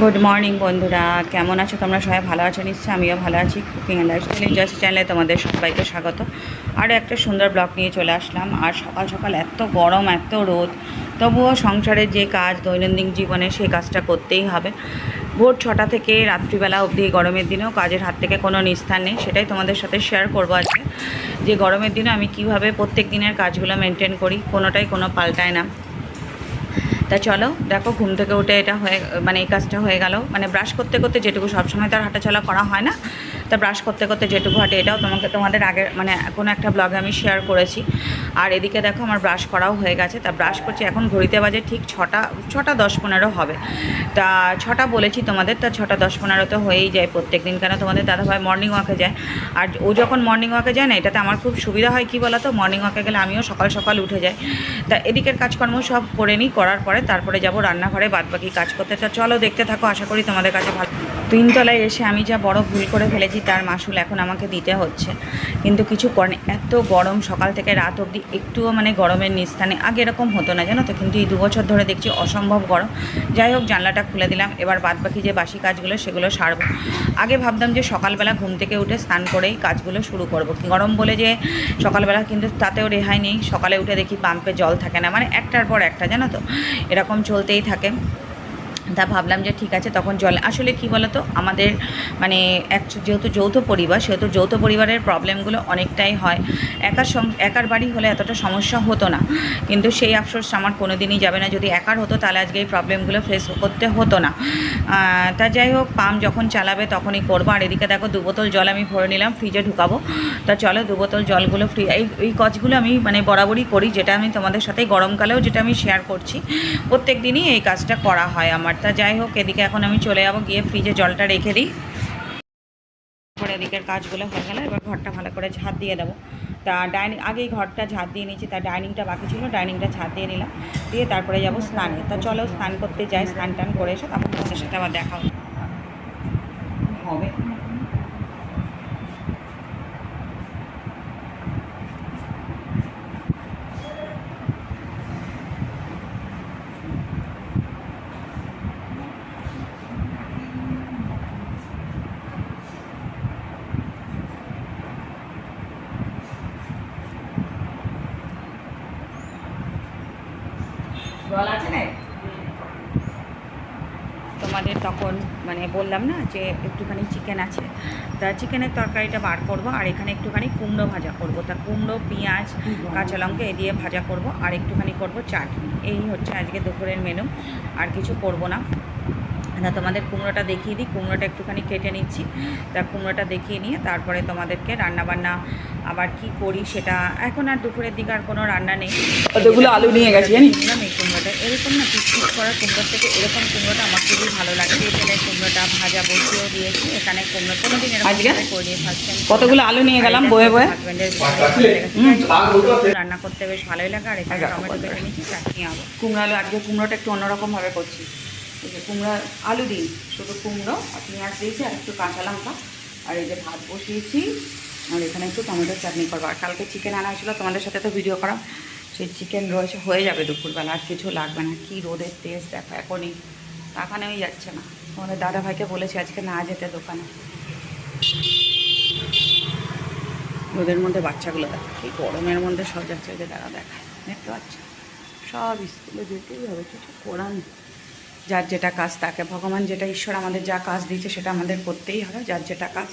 Good morning বন্ধুরা। কেমন আছো? তোমরা সবাই ভালো আছো? নিশ্চয়ই আমিও ভালো আছি। কুকিং অ্যান্ড লাইফস্টাইল ইন্ডাস্ট্রি চ্যানেলে তোমাদের সবাইকে স্বাগত। আরও একটা সুন্দর ব্লগ নিয়ে চলে আসলাম। আর সকাল সকাল এত গরম, এত রোদ, তবুও সংসারের যে কাজ, দৈনন্দিন জীবনে সেই কাজটা করতেই হবে। ভোর ছটা থেকে রাত্রিবেলা অবধি গরমের দিনেও কাজের হাত থেকে কোনো নিস্তার নেই। সেটাই তোমাদের সাথে শেয়ার করব আজকে। যে গরমের দিনে আমি কীভাবে প্রত্যেক দিনের কাজগুলো মেনটেন করি, কোনোটাই কোনো পাল্টায় না। তা চলো, দেখো, ঘুম থেকে উঠে এটা হয়ে মানে এই কাজটা হয়ে গেল। মানে ব্রাশ করতে করতে যেটুকু সবসময় তার হাঁটাচলা করা হয় না তা ব্রাশ করতে করতে যেটুকু হাঁটে এটাও তোমাকে তোমাদের আগে মানে কোনো একটা ব্লগে আমি শেয়ার করেছি। আর এদিকে দেখো আমার ব্রাশ করাও হয়ে গেছে। তা ব্রাশ করছি, এখন ঘড়িতে বাজে ঠিক ছটা ছটা দশ পনেরো হবে। তা ছটা বলেছি তোমাদের, তা ছটা দশ পনেরো তো হয়েই যায় প্রত্যেক দিন কেন তোমাদের দাদাভাই মর্নিং ওয়াকে যায়। আর ও যখন মর্নিং ওয়াকে যায় না, এটাতে আমার খুব সুবিধা হয় কি বলো তো মর্নিং ওয়াকে গেলে আমিও সকাল সকাল উঠে যাই। তা এদিকের কাজকর্ম সব করে নিই, করার পরে তারপরে যাব রান্নাঘরে, বাদবাকি কাজ করতে। তা চলো দেখতে থাকো, আশা করি তোমাদের কাছে ভালো তিনতলায় এসে আমি যা বড় ভুল করে ফেলেছি তার মাসুল এখন আমাকে দিতে হচ্ছে। কিন্তু কিছু করেন। এত গরম সকাল থেকে রাত অবধি একটুও মানে গরমের নিস্তানে আগে এরকম হতো না, জানো তো? কিন্তু এই দু বছর ধরে দেখছি অসম্ভব গরম। যাই হোক, জানলাটা খুলে দিলাম। এবার বাদবাকি যে বাসি কাজগুলো, সেগুলো সারবো। আগে ভাবতাম যে সকালবেলা ঘুম থেকে উঠে স্নান করেই কাজগুলো শুরু করব। গরম বলে যে সকালবেলা কিন্তু তাতেও রেহাই নেই। সকালে উঠে দেখি পাম্পে জল থাকে না। মানে একটার পর একটা, জানো তো? এরকম চলতেই থাকে। তা ভাবলাম যে ঠিক আছে, তখন জল, আসলে কি বলতো, আমাদের মানে এক যেহেতু যৌথ পরিবার, সেহেতু যৌথ পরিবারের প্রবলেমগুলো অনেকটাই হয়। একার একার বাড়ি হলে এতটা সমস্যা হতো না। কিন্তু সেই আফসোস আমার কোনো দিনই যাবে না। যদি একার হতো, তাহলে আজকে এই প্রবলেমগুলো ফেস করতে হতো না। তা যাই হোক, পাম্প যখন চালাবে তখনই করব। আর এদিকে দেখো, দু বোতল জল আমি ভরে নিলাম ফ্রিজে ঢুকাবো। তা চলো, দু বোতল জলগুলো ফ্রি এই এই কাজগুলো আমি মানে বরাবরই করি, যেটা আমি তোমাদের সাথে গরমকালেও যেটা আমি শেয়ার করছি। প্রত্যেক দিনই এই কাজটা করা হয় আমার। তা যাই হোক, এদিকে এখন আমি চলে যাব, গিয়ে ফ্রিজে জলটা রেখে দিই। তারপরে এদিকের কাজগুলো হয়ে গেলে, এবার ঘরটা ভালো করে ঝাঁট দিয়ে দেবো। তা ডাইনিং, আগেই ঘরটা ঝাঁট দিয়ে নিয়েছি, তা ডাইনিংটা বাকি ছিল, ডাইনিংটা ঝাঁট দিয়ে নিলাম। দিয়ে তারপরে যাব স্নানে। তা চলো স্নান করতে যাই স্নান টান করে এসে তারপর সাথে আবার দেখা হবে। জল আছে না? তোমাদের তখন মানে বললাম না যে একটুখানি চিকেন আছে। তা চিকেনের তরকারিটা বার করব আর এখানে একটুখানি কুমড়ো ভাজা করব। তা কুমড়ো, পেঁয়াজ, কাঁচা লঙ্কা এ দিয়ে ভাজা করব আর একটুখানি করব চাটনি। এই হচ্ছে আজকে দুপুরের মেনু আর কিছু করব না। তা তোমাদের কুমড়োটা দেখিয়ে দিই। কুমড়োটা একটুখানি কেটে নিচ্ছি। তা কুমড়োটা দেখিয়ে নিয়ে তারপরে তোমাদেরকে রান্নাবান্না আবার কি করি সেটা এখন আর দুপুরের দিকে আর কোনো রান্না নেই। কতগুলো আলু নিয়ে গেছি? নিলাম এই কুমড়োটা এরকম না পিস পিস করা কুমড়োর থেকে এরকম কুমড়োটা আমার খুবই ভালো লাগে। এখানে কুমড়োটা ভাজা বসিয়েও দিয়েছি এখানে কুমড়ো কোনো দিন এরকম আজকে? করে করে ফার্স্ট কতগুলো আলু নিয়ে গেলাম বয়ে বয়ে? রান্না করতে বেশ ভালোই লাগে আর এখানে টমেটো বন্ধ কেটে নিচ্ছি চাটনি আবো কুমড়ো আলু আজকে কুমড়োটা একটু অন্যরকমভাবে করছি। এই যে কুমড়ো আলু দিন শুধু কুমড়ো, আর পেঁয়াজ দিয়েছি, আর একটু কাঁচা লঙ্কা। আর এই যে ভাত বসিয়েছি, আর এখানে একটু টমেটোর চাটনি করব। আর কালকে চিকেন আনা হয়েছিলো, তোমাদের সাথে তো ভিডিও করা সেই চিকেন রয়েছে, হয়ে যাবে দুপুরবেলা, আর কিছু লাগবে না। কি রোদের টেস্ট দেখো, এখনই। তাকানেই যাচ্ছে না। তোমাদের দাদা ভাইকে বলেছি আজকে না যেতে দোকানে। রোদের মধ্যে বাচ্চাগুলো দেখো, কি গরমের মধ্যে সব যাচ্ছে যে দাদা দেখায়। দেখতে পাচ্ছ? সব স্কুলে যেতেই হবে, কিছু করার যার যেটা কাজ তাকে ভগবান যেটা ঈশ্বর আমাদের যা কাজ দিয়েছে সেটা আমাদের করতেই হবে, যার যেটা কাজ।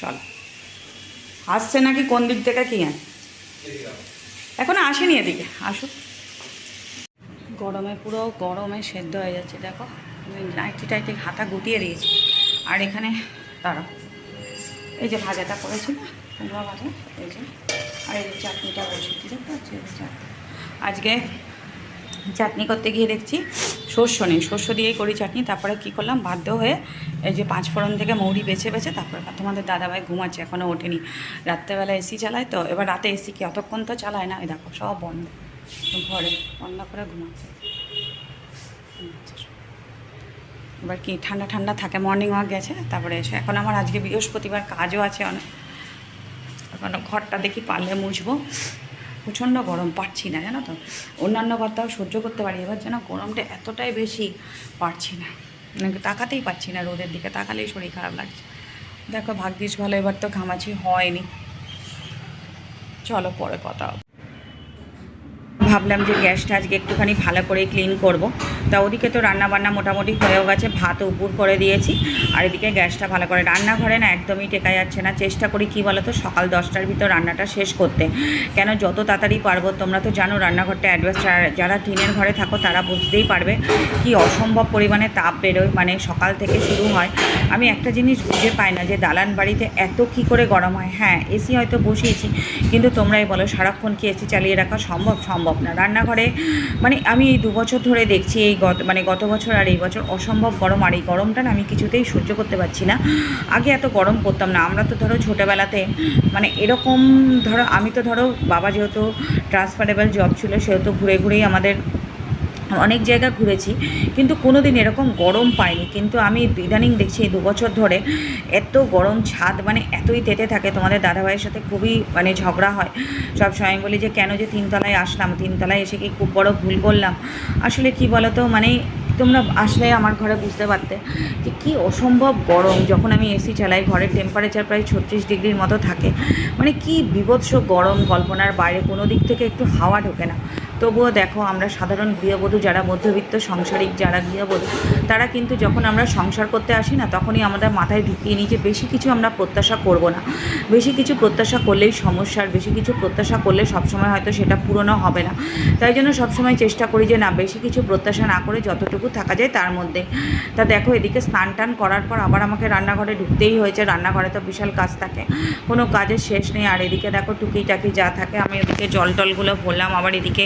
চলো। আসছে নাকি কোন দিক থেকে কি এখনও আসেনি এদিকে আসুক গরমে পুরো গরমে সেদ্ধ হয়ে যাচ্ছে, দেখো। নাইটি টাইটি হাতা গুটিয়ে দিয়েছি। আর এখানে তারা এই যে ভাজাটা করেছি না, কুমড়া ভাজা, এই যে। আর এই যে চাটনিটা চাটনি। আজকে চাটনি করতে গিয়ে দেখছি শস্য নেই। শস্য দিয়েই করি চাটনি, তারপরে কি করলাম, বাধ্য হয়ে এই যে পাঁচ ফোড়ন থেকে মৌরি বেছে বেছে তারপরে তোমাদের দাদাভাই ঘুমাচ্ছে এখনও ওঠেনি। রাত্রেবেলা এসি চালায় তো, এবার রাতে এসি কি? অতক্ষণ তো চালায় না। এই দেখো, সব বন্ধ। ঘরে বন্ধ করে ঘুমাচ্ছে। এবার কি, ঠান্ডা ঠান্ডা থাকে মর্নিং ওয়াক গেছে, তারপরে এসে। এখন আমার আজকে বৃহস্পতিবার, কাজও আছে অনেক। এখন ঘরটা দেখি পারলে মুছবো। প্রচণ্ড গরম, পারছি না, জানো তো? অন্যান্য কথাও সহ্য করতে পারি, এবার যেন গরমটা এতটাই বেশি পারছি না। নাকি তাকাতেই পারছি না রোদের দিকে, তাকালেই শরীর খারাপ লাগছে। দেখো ভাগ্যিস ভালো, এবার তো ঘামাচি হয়নি। চলো পরে কথা ভাবলাম যে গ্যাসটা আজকে একটুখানি ভালো করে ক্লিন করব। তা ওদিকে তো রান্না বান্না মোটামুটি হয়েও গেছে ভাত উপর করে দিয়েছি। আর এদিকে গ্যাসটা ভালো করে, রান্নাঘরে না একদমই টেকা যাচ্ছে না। চেষ্টা করি কী বলো তো সকাল দশটার ভিতর রান্নাটা শেষ করতে। কেন যত তাড়াতাড়ি পারব, তোমরা তো জানো রান্নাঘরটা অ্যাডভান্স যারা টিনের ঘরে থাকো, তারা বুঝতেই পারবে কি অসম্ভব পরিমাণে তাপ বেরোয় মানে সকাল থেকে শুরু হয়। আমি একটা জিনিস বুঝে পাই না যে দালান বাড়িতে এত কি করে গরম হয়। হ্যাঁ এসি হয়তো বসিয়েছি, কিন্তু তোমরাই বলো, সারাক্ষণ কি এসি চালিয়ে রাখা সম্ভব? সম্ভব। না, রান্নাঘরে মানে আমি এই দু বছর ধরে দেখছি এই গত মানে গত বছর আর এই বছর অসম্ভব গরম, আর এই গরমটা না আমি কিছুতেই সহ্য করতে পারছি না। আগে এত গরম করতাম না, আমরা তো ধরো ছোটোবেলাতে মানে এরকম ধরো, আমি তো ধরো বাবা যেহেতু ট্রান্সফারেবল জব ছিল, সেহেতু ঘুরে ঘুরেই আমাদের অনেক জায়গা ঘুরেছি, কিন্তু কোনো দিন এরকম গরম পাইনি। কিন্তু আমি ইদানিং দেখছি দু বছর ধরে এত গরম ছাদ মানে এতই তেতে থাকে। তোমাদের দাদাভাইয়ের সাথে খুবই মানে ঝগড়া হয়। সব সময় বলি যে, কেন যে তিনতলায় আসলাম? তিনতলায় এসে কি খুব বড় ভুল করলাম? আসলে কি বলতো মানে তোমরা আসলে আমার ঘরে বুঝতে পারতে যে, কী অসম্ভব গরম। যখন আমি এসি চালাই, ঘরের টেম্পারেচার প্রায় ছত্রিশ ডিগ্রির মতো থাকে। মানে কি বিভৎস গরম, কল্পনার বাইরে কোনো দিক থেকে একটু হাওয়া ঢোকে না। তবুও দেখো আমরা সাধারণ গৃহবধূ যারা মধ্যবিত্ত, সংসারিক যারা গৃহবধূ, তারা কিন্তু যখন আমরা সংসার করতে আসি না, তখনই আমাদের মাথায় ঢুকিয়ে নিই যে বেশি কিছু আমরা প্রত্যাশা করব না। বেশি কিছু প্রত্যাশা করলেই সমস্যার, বেশি কিছু প্রত্যাশা করলে সবসময় হয়তো সেটা পূরণও হবে না। তাই জন্য সবসময় চেষ্টা করি যে না, বেশি কিছু প্রত্যাশা না করে যতটুকু থাকা যায় তার মধ্যে। তা দেখো এদিকে স্নান টান করার পর আবার আমাকে রান্নাঘরে ঢুকতেই হয়েছে, রান্নাঘরে তো বিশাল কাজ থাকে। কোনো কাজের শেষ নেই, আর এদিকে দেখো টুকি টাকি যা থাকে, আমি এদিকে জল টলগুলো ভরলাম, আবার এদিকে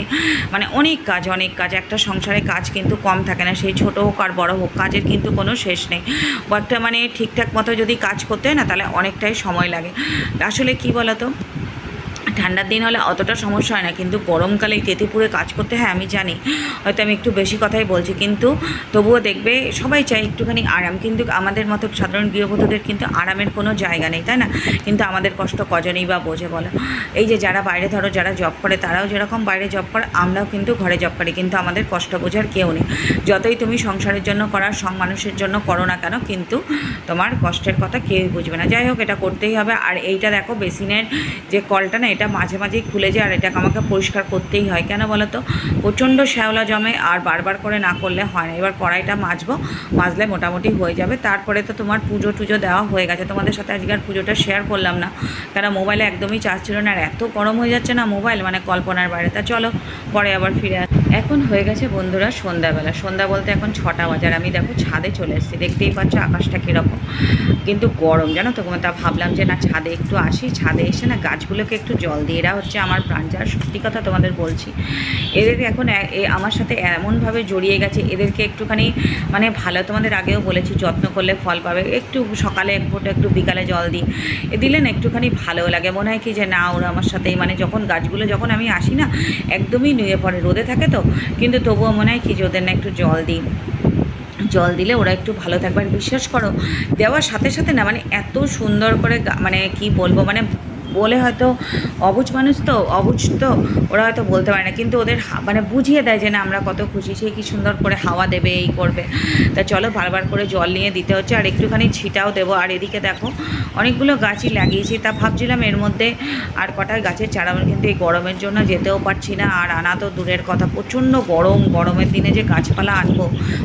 মানে অনেক কাজ অনেক কাজ। একটা সংসারে কাজ কিন্তু কম থাকে না সেই ছোটো হোক আর বড় হোক, কাজের কিন্তু কোনো শেষ নেই। একটা মানে ঠিকঠাক মতো যদি কাজ করতে হয় না, তাহলে অনেকটাই সময় লাগে। আসলে কি বলতো? ঠান্ডার দিন হলে অতটা সমস্যা হয় না, কিন্তু গরমকালে তেতিপুরে কাজ করতে হয়, আমি জানি। হয়তো আমি একটু বেশি কথাই বলছি, কিন্তু তবুও দেখবে সবাই চায় একটুখানি আরাম, কিন্তু আমাদের মতো সাধারণ গৃহবধূদের কিন্তু আরামের কোনো জায়গা নেই, তাই না? কিন্তু আমাদের কষ্ট কজনই বা বোঝে, বলো। এই যে যারা বাইরে ধরো, যারা জব করে, তারাও যেরকম বাইরে জব করে, আমরাও কিন্তু ঘরে জব করি, কিন্তু আমাদের কষ্ট বোঝার কেউ নেই। যতই তুমি সংসারের জন্য করার মানুষের জন্য করো না কেন, কিন্তু তোমার কষ্টের কথা কেউই বুঝবে না। যাই হোক, এটা করতেই হবে। আর এইটা দেখো, বেসিনের যে কলটা না, এটা মাঝে মাঝেই খুলে যায় আর এটাকে আমাকে পরিষ্কার করতেই হয়। কেন বলো তো প্রচণ্ড শ্যাওলা জমে আর বারবার করে না করলে হয় না। এবার কড়াইটা মাজবো, মাজলে মোটামুটি হয়ে যাবে। তারপরে তো তোমার পুজো টুজো দেওয়া হয়ে গেছে। তোমাদের সাথে আজকে আর পুজোটা শেয়ার করলাম না। কেন মোবাইলে একদমই চার্জ ছিল না আর এত গরম হয়ে যাচ্ছে না মোবাইল? মানে কল্পনার বাইরে। তা চলো, পরে আবার ফিরে আস এখন হয়ে গেছে বন্ধুরা সন্ধ্যাবেলা। সন্ধ্যা বলতে এখন ছটা বাজার আমি দেখো ছাদে চলে এসেছি। দেখতেই পাচ্ছ আকাশটা কীরকম। কিন্তু গরম, জানো তো? তা ভাবলাম যে না, ছাদে একটু আসি। ছাদে এসে না গাছগুলোকে একটু জল দিয়ে এরা হচ্ছে আমার প্রাণ। যার সত্যি কথা তোমাদের বলছি, এদের এখন আমার সাথে এমনভাবে জড়িয়ে গেছে। এদেরকে একটুখানি মানে ভালো তোমাদের আগেও বলেছি, যত্ন করলে ফল পাবে। একটু সকালে এক ফোঁটা একটু বিকালে জল দিই। এ, দিলে না একটুখানি ভালো লাগে। মনে হয় কি যে না, ওরা আমার সাথেই মানে যখন গাছগুলো যখন আমি আসি না, একদমই নুয়ে পড়ে। রোদে থাকে তো? কিন্তু তবুও মনে হয় কি যে ওদের না একটু জল দিই। জল দিলে ওরা একটু ভালো থাকবে। আর বিশ্বাস করো, দেওয়ার সাথে সাথে না মানে এত সুন্দর করে মানে কি বলব মানে বলে হয়তো অবুঝ মানুষ তো অবুঝ তো, ওরা হয়তো বলতে পারে না। কিন্তু ওদের মানে বুঝিয়ে দেয় যে না, আমরা কত খুশি, সে কি সুন্দর করে হাওয়া দেবে, এই করবে। তা চলো বারবার করে জল নিয়ে দিতে হচ্ছে, আর একটুখানি ছিটাও দেবো। আর এদিকে দেখো, অনেকগুলো গাছই লাগিয়েছি। তা ভাবছিলাম এর মধ্যে আর কটা গাছের চারা, কিন্তু এই গরমের জন্য যেতেও পারছি না। আর আনা তো দূরের কথা, প্রচণ্ড গরম। গরমের দিনে যে গাছপালা আনব,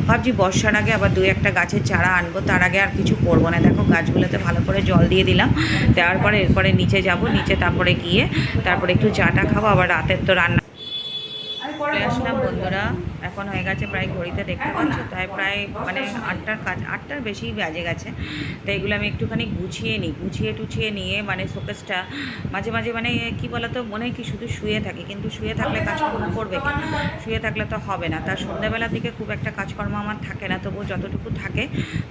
ভাবছি বর্ষার আগে আবার দুই একটা গাছের চারা আনব। তার আগে আর কিছু করব না। দেখো গাছগুলোতে ভালো করে জল দিয়ে দিলাম। দেওয়ার পরে এরপরে নিচে যাব। নিচে তারপরে গিয়ে তারপরে একটু চাটা খাব আবার রাতের তো রান্না এখন হয়ে গেছে, প্রায় ঘড়িতে দেখতে পাচ্ছ। তাই প্রায় মানে আটটার কাজ, আটটার বেশি বাজে গেছে। তো এগুলো আমি একটুখানি গুছিয়ে নিই, গুছিয়ে টুছিয়ে নিয়ে মানে শোকেসটা মাঝে মাঝে মানে কি বলতো, মনে হয় কি শুধু শুয়ে থাকে, কিন্তু শুয়ে থাকলে কাজকর্ম করবে কি শুয়ে থাকলে তো হবে না। তার সন্ধ্যাবেলার দিকে খুব একটা কাজকর্ম আমার থাকে না, তবুও যতটুকু থাকে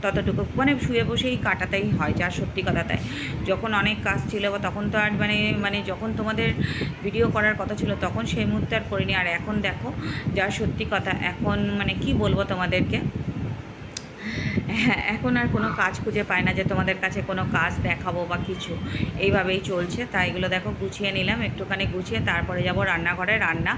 ততটুকু মানে শুয়ে বসেই কাটাতেই হয়, যা সত্যি কথা তাই। যখন অনেক কাজ ছিল বা তখন তো আর মানে মানে যখন তোমাদের ভিডিও করার কথা ছিল, তখন সেই মুহূর্তে আর করিনি। আর এখন দেখো, যা সত্যি কথা এখন মানে কি বলব তোমাদেরকে? এখন আর কোনো কাজ খুঁজে পায় না যে তোমাদের কাছে কোনো কাজ দেখাবো বা কিছু। এইভাবেই চলছে তাই এগুলো দেখো গুছিয়ে নিলাম, একটুখানি গুছিয়ে তারপরে যাব রান্নাঘরে। রান্না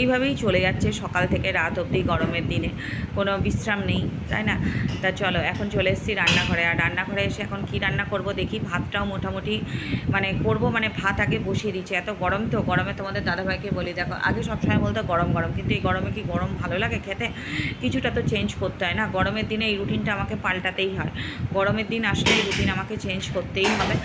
এইভাবেই চলে যাচ্ছে সকাল থেকে রাত অবধি গরমের দিনে। কোনো বিশ্রাম নেই, তাই না? তা চলো, এখন চলে এসেছি রান্নাঘরে। আর রান্নাঘরে এসে এখন কি রান্না করব দেখি, ভাতটাও মোটামুটি মানে করব মানে ভাত আগে বসিয়ে দিচ্ছে। এত গরম তো, গরমে তোমাদের দাদাভাইকে বলি, দেখো আগে সবসময় বলতো গরম গরম, কিন্তু এই গরমে কি গরম ভালো লাগে খেতে? কিছুটা তো চেঞ্জ করতে হয় না। গরমের দিনে এই রুটিনটা আমাকে পাল্টাতেই হয়। গরমের দিন আসলে রুটিন আমাকে চেঞ্জ করতেই হবে।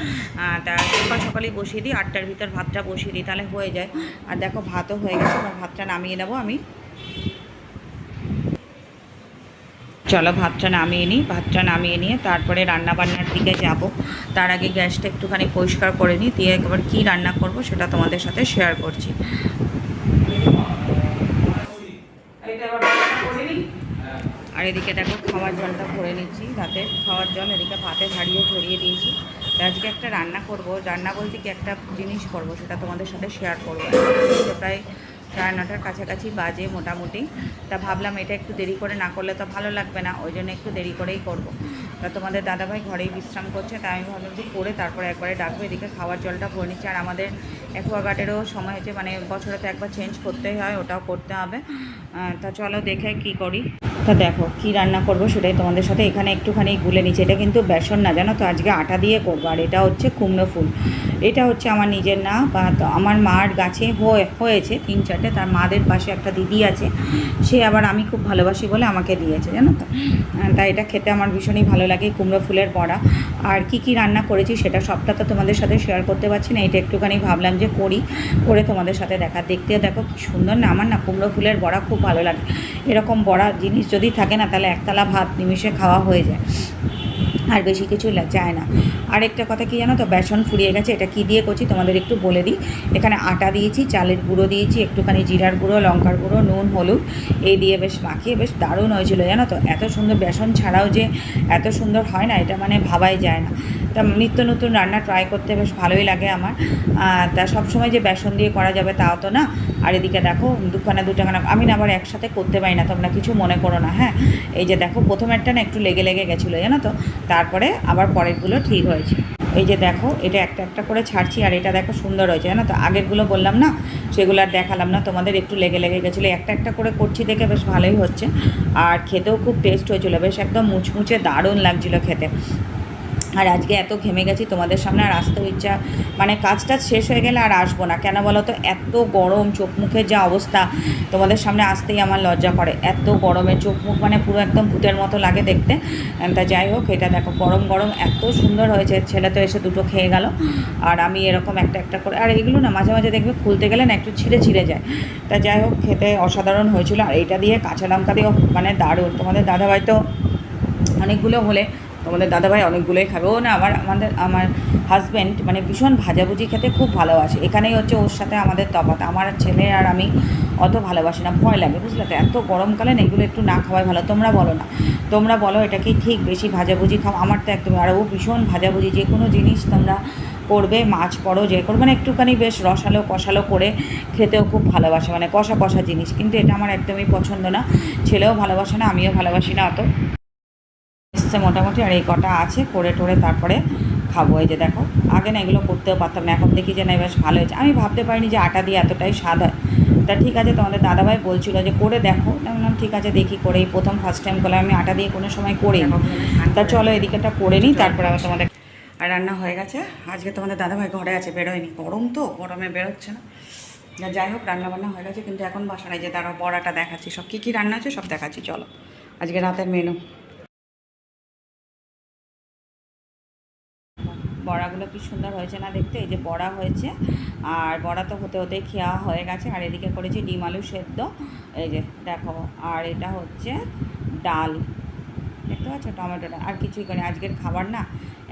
তা সকাল সকালেই বসিয়ে দিই, আটটার ভিতর ভাতটা বসিয়ে দিই, তাহলে হয়ে যায়। আর দেখো, ভাতও হয়ে গেছে, এবার ভাতটা নামিয়ে নেব আমি। চলো, ভাতটা নামিয়ে নিই, ভাতটা নামিয়ে নিয়ে তারপরে রান্না বান্নার দিকে যাব। তার আগে গ্যাসটা একটুখানি পরিষ্কার করে নিই, দিয়ে একবার কী রান্না করব সেটা তোমাদের সাথে শেয়ার করছি আর এদিকে দেখো খাওয়ার জলটা ভরে নিচ্ছি, রাতে খাওয়ার জল, এদিকে ভাতে হারিয়ে ঝরিয়ে দিয়েছি। আজকে একটা রান্না করব। রান্না বলতে কি একটা জিনিস করব, সেটা তোমাদের সাথে শেয়ার করব। প্রায় সাড়ে নটার কাছাকাছি বাজে মোটামুটি। তা ভাবলাম এটা একটু দেরি করে না করলে তো ভালো লাগবে না, ওই জন্য একটু দেরি করেই করব। তা তোমাদের দাদাভাই ঘরেই বিশ্রাম করছে তাই আমি ভাবলাম যে করে তারপরে একবারে ডাকবো, এদিকে খাওয়ার জলটা ভরে নিচ্ছে। আর আমাদের অ্যাকোয়াগার্ডেরও সময় হয়েছে মানে বছরে তো একবার চেঞ্জ করতেই হয়, ওটাও করতে হবে। তা চলো দেখে কি করি। তা দেখো কি রান্না করব সেটাই তোমাদের সাথে এখানে একটুখানি গুলে নিচ্ছি। এটা কিন্তু বেসন না জানো তো? আজকে আটা দিয়ে করব আর এটা হচ্ছে কুমড়ো ফুল। এটা হচ্ছে আমার নিজের না বা আমার মার গাছে হয়ে হয়েছে তিন চারটে তার মাদের পাশে একটা দিদি আছে সে আবার আমি খুব ভালোবাসি বলে আমাকে দিয়েছে জানো তো? আহ, তাই এটা খেতে আমার ভীষণই ভালো লাগে কুমড়ো ফুলের বড়া। আর কি কি রান্না করেছি সেটা সবটা তো তোমাদের সাথে শেয়ার করতে পারছি না এটা একটুখানি ভাবলাম যে করি করে তোমাদের সাথে দেখা। দেখতে দেখো কি সুন্দর না আমার না কুমড়ো ফুলের বড়া খুব ভালো লাগে। এরকম বড়া জিনিস যদি থাকে না, তাহলে একতলা ভাত নিমিশে খাওয়া হয়ে যায়। আর বেশি কিছু যায় না। আরেকটা কথা কি জানো তো? বেসন ফুরিয়ে গেছে, এটা কি দিয়ে করছি তোমাদের একটু বলে দিই। এখানে আটা দিয়েছি, চালের গুঁড়ো দিয়েছি, একটুখানি জিরার গুঁড়ো, লঙ্কার গুঁড়ো, নুন, হলুদ। এই দিয়ে বেশ মাখিয়ে বেশ দারুণ হয়েছিল জানো তো? এত সুন্দর বেসন ছাড়াও যে এত সুন্দর হয় না, এটা মানে ভাবাই যায় না। তা নিত্য নতুন রান্না ট্রাই করতে বেশ ভালোই লাগে আমার। তা সবসময় যে বেসন দিয়ে করা যাবে তাও তো না। আর এদিকে দেখো, দুখানা, দুটাখানা, আমি না আবার একসাথে করতে পারি না, তোমরা কিছু মনে করো না হ্যাঁ? এই যে দেখো প্রথমেরটা না একটু লেগে লেগে গেছিল, জানো তো? তারপরে আবার পরেরগুলো ঠিক হয়েছে। এই যে দেখো, এটা একটা একটা করে ছাড়ছি, আর এটা দেখো সুন্দর হয়েছে, জানো তো? আগেরগুলো বললাম না, সেগুলো আর দেখালাম না, তোমাদের একটু লেগে লেগে গেছিল। একটা একটা করে করছি দেখে বেশ ভালোই হচ্ছে। আর খেতেও খুব টেস্ট হয়েছিলো, বেশ একদম মুচমুচে দারুণ লাগছিল খেতে। আর আজকে এত ঘেমে গেছি তোমাদের সামনে আর আসতেও ইচ্ছা মানে কাজটা শেষ হয়ে গেলে আর আসব না। কেন বলো তো এত গরম চোখ মুখের যা অবস্থা, তোমাদের সামনে আসতেই আমার লজ্জা করে। এত গরমে চোখ মুখ মানে পুরো একদম ভূতের মতো লাগে দেখতে। তা যাই হোক, এটা দেখো, গরম গরম, এত সুন্দর হয়েছে। ছেলে তো এসে দুটো খেয়ে গেল। আর আমি এরকম একটা একটা করে, আর এগুলো না মাঝে মাঝে দেখবে খুলতে গেলে না একটু ছিঁড়ে ছিঁড়ে যায়। তা যাই হোক, খেতে অসাধারণ হয়েছিল। আর এইটা দিয়ে কাঁচা লঙ্কা দিয়েও মানে দারুণ। তোমাদের দাদাভাই তো অনেকগুলো হলে তোমাদের দাদাভাই অনেকগুলোই খাবে। ও না আমার, আমাদের, আমার হাজব্যান্ড মানে ভীষণ ভাজাভুজি খেতে খুব ভালোবাসে। এখানেই হচ্ছে ওর সাথে আমাদের তফাৎ। আমার ছেলে আর আমি অত ভালোবাসি না, ভয় লাগে, বুঝলে তো? এত গরমকালে না এগুলো একটু না খাওয়াই ভালো। তোমরা বলো না। তোমরা বলো এটা কি ঠিক বেশি ভাজাভুজি খাও? আমার তো একদম আর ও ভীষণ ভাজাভুজি, যে কোনো জিনিস তোমরা করবে, মাছ করো যে করো মানে একটুখানি বেশ রসালো কষালো করে খেতেও খুব ভালোবাসে মানে কষা কষা জিনিস। কিন্তু এটা আমার একদমই পছন্দ না। ছেলেও ভালোবাসে না, আমিও ভালোবাসি না অত। এসছে মোটামুটি আর এই কটা আছে করে টোরে তারপরে খাব। এই যে দেখো আগে না এগুলো করতেও পারতাম না এখন দেখি যে না বেশ ভালো হয়েছে। আমি ভাবতে পারিনি যে আটা দিয়ে এতটাই স্বাদ হয়। তা ঠিক আছে তোমাদের দাদাভাই বলছিল যে করে দেখো। আমি বললাম ঠিক আছে দেখি করে এই প্রথম ফার্স্ট টাইম করলে আমি আটা দিয়ে কোনো সময় করি তা চলো এদিকেটা করে নিই তারপরে আবার তোমাদের আর রান্না হয়ে গেছে। আজকে তোমাদের দাদাভাই ঘরে আছে বেরোয়নি। গরম তো গরমে বেরোচ্ছে না। যা যাই হোক রান্না বান্না হয়ে গেছে কিন্তু এখন বাসা নাই। যে তারা বড়াটা দেখাচ্ছি সব কী কী রান্না আছে সব দেখাচ্ছি চলো। আজকে রাতের মেনু বড়াগুলো কি সুন্দর হয়েছে না দেখতে? এই যে বড়া হয়েছে। আর বড়া তো হতে হতেই খেয়া হয়ে গেছে। আর এদিকে করেছি ডিম আলু সেদ্ধ। এই যে দেখো। আর এটা হচ্ছে ডাল। দেখতে পাচ্ছ? টমেটোটা আর কিছুই করে আজকের খাবার না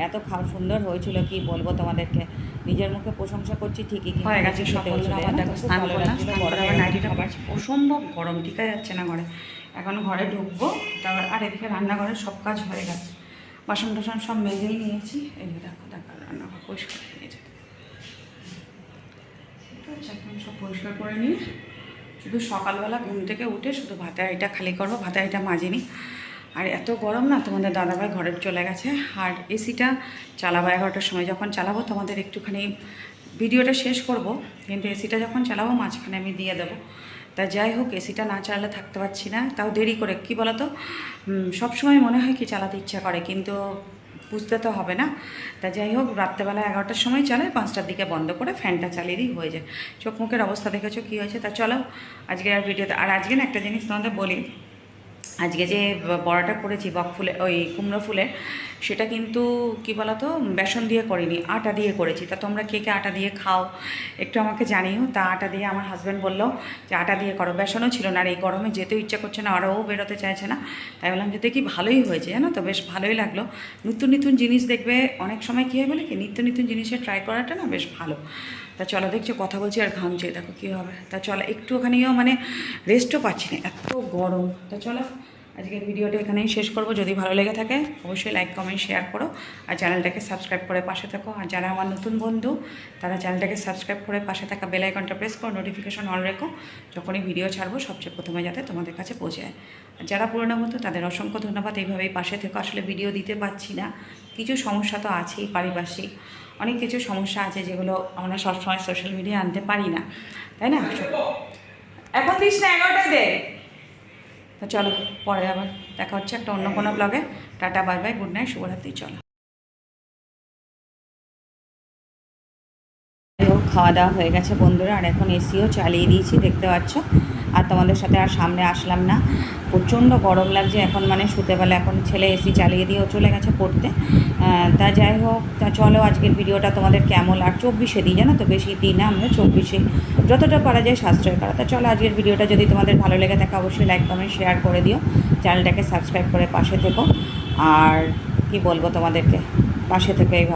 এত খাওয়া সুন্দর হয়েছিল। কি বলব তোমাদেরকে? নিজের মুখে প্রশংসা করছি ঠিকই হয়ে গেছে। অসম্ভব গরম। টিকা যাচ্ছে না ঘরে। এখন ঘরে ঢুকবো তারপর আর এদিকে রান্নাঘরের সব কাজ হয়ে গেছে। বাসন টাসন সব মেজেই নিয়েছি। যে দেখো দেখো রান্নাঘর পরিষ্কার করে নিয়েছে এখন সব পরিষ্কার করে নিয়ে, শুধু সকালবেলা ঘুম থেকে উঠে শুধু ভাতে হাঁড়িটা খালি করব ভাতে হাঁড়িটা মাজিনি। আর এত গরম না, তোমাদের দাদাভাই ঘরে চলে গেছে। আর এসিটা চালাবো, এগারোটার সময় যখন চালাবো, তোমাদের একটুখানি ভিডিওটা শেষ করব, কিন্তু এসিটা যখন চালাবো, মাঝখানে আমি দিয়ে দেবো। তা যাই হোক এসিটা না চালালে থাকতে পারছি না। তাও দেরি করে, কি বলতো? সবসময় মনে হয় কি চালাতে ইচ্ছা করে, কিন্তু বুঝতে তো হবে না। তা যাই হোক, রাত্রেবেলা এগারোটার সময় চলে, পাঁচটার দিকে বন্ধ করে ফ্যানটা চালিয়ে দিই, হয়ে যায়। চোখ মুখের অবস্থা দেখেছ কী হয়েছে? তা চলো আজকে আর ভিডিওতে আর আজকে না একটা জিনিস তোমাদের বলি। আজকে যে বড়াটা করেছি বক ফুলে, ওই কুমড়ো ফুলের, সেটা কিন্তু কি বলতো, বেসন দিয়ে করিনি, আটা দিয়ে করেছি। তা তোমরা কে কে আটা দিয়ে খাও, একটু আমাকে জানিও। তা আটা দিয়ে আমার হাজব্যান্ড বলল যে, আটা দিয়ে করো। বেসনও ছিল না, আর এই গরমে যেতেও ইচ্ছা করছে না আরও বেরোতে চাইছে না। তাই বললাম যে, দেখি, ভালোই হয়েছে, জানো তো? বেশ ভালোই লাগল। নতুন নতুন জিনিস দেখবে, অনেক সময় কী হয় বলে কি, নিত্য নতুন জিনিসের ট্রাই করাটা না বেশ ভালো। তা চলো দেখছ, কথা বলছি আর ঘামছে দেখো কী হবে। তা চলো, একটু ওখানেও মানে রেস্টও পাচ্ছি না, এত গরম। তা চলো, আজকের ভিডিওটা এখানেই শেষ করব। যদি ভালো লেগে থাকে, অবশ্যই লাইক কমেন্ট শেয়ার করো। আর চ্যানেলটাকে সাবস্ক্রাইব করে পাশে থাকো। আর যারা আমার নতুন বন্ধু, তারা চ্যানেলটাকে সাবস্ক্রাইব করে পাশে থাকা বেল আইকনটা প্রেস করো নোটিফিকেশন অন রেখো। যখনই ভিডিও ছাড়বো, সবচেয়ে প্রথমে যাতে তোমাদের কাছে পৌঁছে যায় আর যারা পুরোনো মতো তাদের অসংখ্য ধন্যবাদ। এইভাবেই পাশে থেকে। আসলে ভিডিও দিতে পারছি না। কিছু সমস্যা তো আছেই পারিপার্শ্বিক। অনেক কিছু সমস্যা আছে যেগুলো আমরা সবসময় সোশ্যাল মিডিয়া আনতে পারি না, তাই না? এখন দিস না এগারোটায় দে। তো চলো, পরে আবার দেখা হচ্ছে একটা অন্য কোনো ব্লগে tata bye bye good night শুভরাত্রি, চলো। খাওয়া দাওয়া হয়ে গেছে বন্ধুরা, আর এখন এসিও চালিয়ে দিয়েছি, দেখতে পাচ্ছ। আর তোমাদের সাথে আর সামনে আসলাম না। প্রচণ্ড গরম লাগছে এখন মানে শুতে বেলা এখন ছেলে এসি চালিয়ে দিয়েও চলে গেছে পড়তে। তা যাই হোক, তা চলো আজকের ভিডিওটা তোমাদের কেমন আর চব্বিশে দিই জানো তো? বেশি দিই না, আমরা চব্বিশে। যতটা পারা যায় সাশ্রয় করা। তা চলো আজকের ভিডিওটা যদি তোমাদের ভালো লেগে থাকে, অবশ্যই লাইক কমেন্ট শেয়ার করে দিও। চ্যানেলটাকে সাবস্ক্রাইব করে পাশে থেকো। আর কি বলব তোমাদেরকে? পাশে থেকে